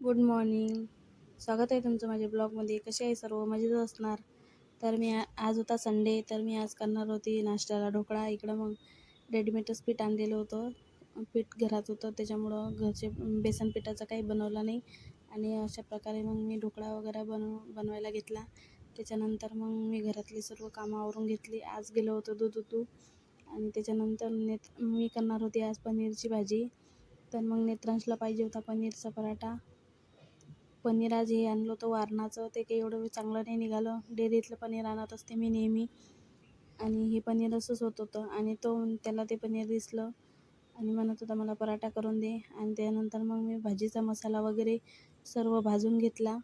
Good morning स्वागत आहे तुमचं माझ्या ब्लॉगमध्ये. कसे आहे सर्व? मजेत असणार? तर मी आज होता संडे तर मी आज करणार होती नाश्त्याला ढोकळा. इकडं मग रेडीमेडच पीठ आणलेलं होतं. पीठ घरात होतं त्याच्यामुळं घरचे बेसन पिठाचं काही बनवलं नाही. आणि अशा प्रकारे मग मी ढोकळा वगैरे बनव बनवायला घेतला. त्याच्यानंतर मग मी घरातली सर्व कामं आवरून घेतली. आज गेलो होतो दूध उतू. आणि त्याच्यानंतर नेत मी करणार होती आज पनीरची भाजी. तर मग नेत्रांशला पाहिजे होता पनीरचा पराठा. पनीर आज हे आणलं होतं वारणाचं ते काही एवढं चांगलं नाही निघालं. डेअरीतलं पनीर आणत असते मी नेहमी. आणि हे पनीर असंच होत होतं. आणि तो त्याला ते पनीर दिसलं. आणि म्हणत होता मला पराठा करून दे. आणि त्यानंतर मग मी भाजीचा मसाला वगैरे सर्व भाजून घेतला.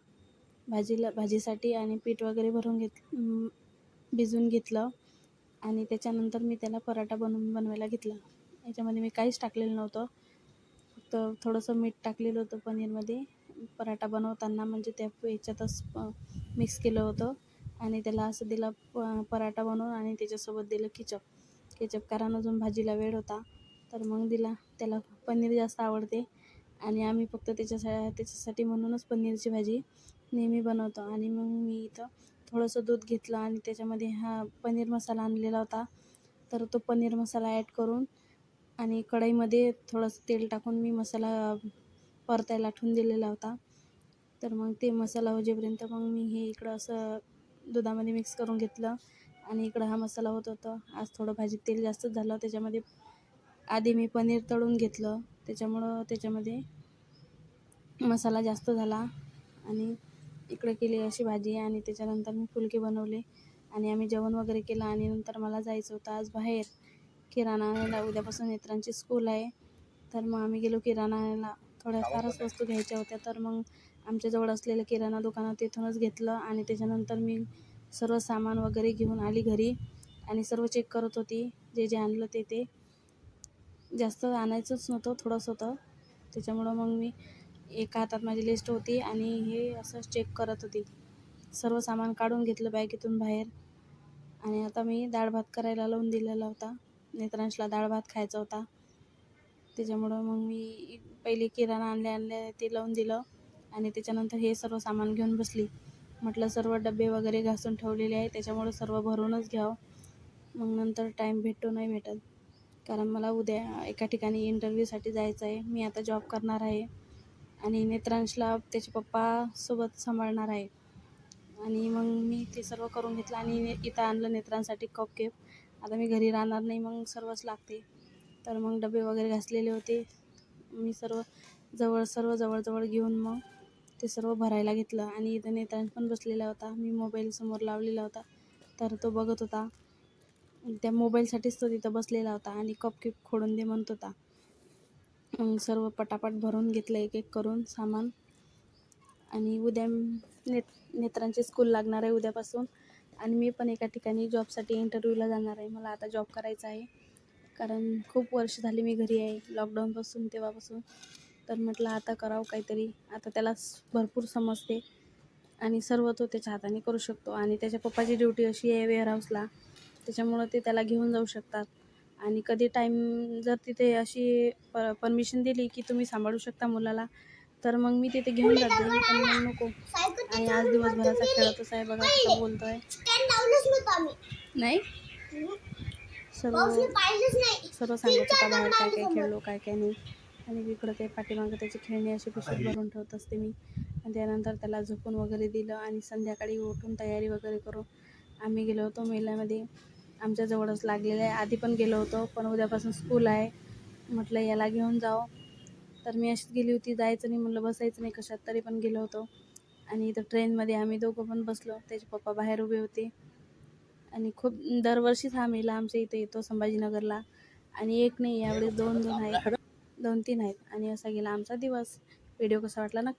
भाजीला भाजीसाठी आणि पीठ वगैरे भरून घेत भिजून भिजवून घेतलं. आणि त्याच्यानंतर मी त्याला पराठा बनवून बनवायला घेतला. याच्यामध्ये मी काहीच टाकलेलं नव्हतं. फक्त थोडंसं मीठ टाकलेलं होतं पनीरमध्ये. पराठा बनवताना म्हणजे त्या याच्यातच मिक्स केलं होतं. आणि त्याला असं दिलं प पराठा बनवून आणि त्याच्यासोबत दिलं किचप केचप कारण अजून भाजीला वेळ होता. तर मग दिला. त्याला पनीर जास्त आवडते. आणि आम्ही फक्त त्याच्यासा त्याच्यासाठी म्हणूनच पनीरची भाजी नेहमी बनवतो. आणि मग मी इथं थोडंसं दूध घेतलं आणि त्याच्यामध्ये हा पनीर मसाला आणलेला होता. तर तो पनीर मसाला ॲड करून आणि कढईमध्ये थोडंसं तेल टाकून मी मसाला परतायला ठेवून दिलेला होता. तर मग ते मसाला होजेपर्यंत मग मी हे इकडं असं दुधामध्ये मिक्स करून घेतलं आणि इकडं हा मसाला होत होता. आज थोडं भाजीत तेल जास्तच झालं. त्याच्यामध्ये आधी मी पनीर तळून घेतलं. त्याच्यामुळं त्याच्यामध्ये मसाला जास्त झाला आणि इकडे केली अशी भाजी आणि त्याच्यानंतर मी फुलके बनवले आणि आम्ही जेवण वगैरे केलं आणि नंतर मला जायचं होतं आज बाहेर. किराणा आणायला उद्यापासून नेत्रांची स्कूल आहे. तर मग आम्ही गेलो किराणा आणायला. थोड्या फारच वस्तू घ्यायच्या होत्या तर मग आमच्याजवळ असलेलं किराणा दुकानात तिथूनच घेतलं आणि त्याच्यानंतर मी सर्व सामान वगैरे घेऊन आली घरी आणि सर्व चेक करत होती जे जे आणलं ते ते. जास्त आणायचंच नव्हतं थोडंसं होतं. त्याच्यामुळं मग मी एका हातात माझी लिस्ट होती आणि हे असं चेक करत होती. सर्व सामान काढून घेतलं बॅगेतून बाहेर आणि आता मी डाळ भात करायला लावून दिलेला होता. नेत्रांशला डाळ भात खायचा होता. त्याच्यामुळं मग मी पहिले किराणा आणल्या आणल्या ते लावून दिलं. आणि त्याच्यानंतर हे सर्व सामान घेऊन बसली. म्हटलं सर्व डबे वगैरे घासून ठेवलेले आहे. त्याच्यामुळं सर्व भरूनच घ्यावं. मग नंतर टाईम भेटतो नाही भेटत. कारण मला उद्या एका ठिकाणी इंटरव्ह्यूसाठी जायचं आहे. मी आता जॉब करणार आहे. आणि नेत्रांशला त्याचे पप्पा सोबत सांभाळणार आहे. आणि मग मी ते सर्व करून घेतलं आणि इथं आणलं नेत्रांसाठी कप केप आता मी घरी राहणार नाही मग सर्वच लागते. तर मग डबे वगैरे घासलेले होते. मी सर्व जवळ सर्व जवळजवळ घेऊन मग ते सर्व भरायला घेतलं. आणि इथं नेत्रांश पण बसलेला होता. मी मोबाईल समोर लावलेला होता. तर तो बघत होता. त्या मोबाईलसाठीच तो तिथं बसलेला होता आणि कप किप खोडून दे म्हणत होता. मग सर्व पटापट भरून घेतलं एक एक करून सामान. आणि उद्या नेत नेत्रांची स्कूल लागणार आहे उद्यापासून. आणि मी पण एका ठिकाणी जॉबसाठी इंटरव्ह्यूला जाणार आहे. मला आता जॉब करायचा आहे. कारण खूप वर्ष झाली मी घरी आहे लॉकडाऊनपासून तेव्हापासून. तर म्हटलं आता करावं काहीतरी. आता त्याला भरपूर समजते. आणि सर्व तो त्याच्या हाताने करू शकतो. आणि त्याच्या पप्पाची ड्युटी अशी आहे वेअरहाऊसला त्याच्यामुळं ते त्याला घेऊन जाऊ शकतात. आणि कधी टाईम जर तिथे अशी प परमिशन दिली की तुम्ही सांभाळू शकता मुलाला तर मग मी तिथे घेऊन जाते. पण मग नको. आणि आज दिवसभराचा खेळतच आहे बघा नव्हतं आम्ही. नाही? सर्व सर्व सांगत होता बाहेर काय काय खेळलो काय काय नाही. आणि इकडं ते पाठीमागं त्याची खेळणी अशी पिशवीत भरून ठेवत असते मी. आणि त्यानंतर त्याला झोपून वगैरे दिलं आणि संध्याकाळी उठून तयारी वगैरे करून आम्ही गेलो होतो मेल्यामध्ये. आमच्या जवळच लागलेलं आहे. आधी पण गेलो होतो पण उद्यापासून स्कूल आहे. म्हटलं याला घेऊन जावं. तर मी अशीच गेली होती. जायचं नाही म्हटलं बसायचं नाही कशात तरी पण गेलो होतो. आणि इथं ट्रेनमध्ये आम्ही दोघं पण बसलो. त्याचे पप्पा बाहेर उभे होते. आणि खूप दरवर्षीच हा मेला आमच्या इथे येतो संभाजीनगरला. आणि एक नाही यावेळेस दोन दोन आहेत. दोन तीन आहेत. आणि असा गेला आमचा दिवस. व्हिडिओ कसा वाटला नक्की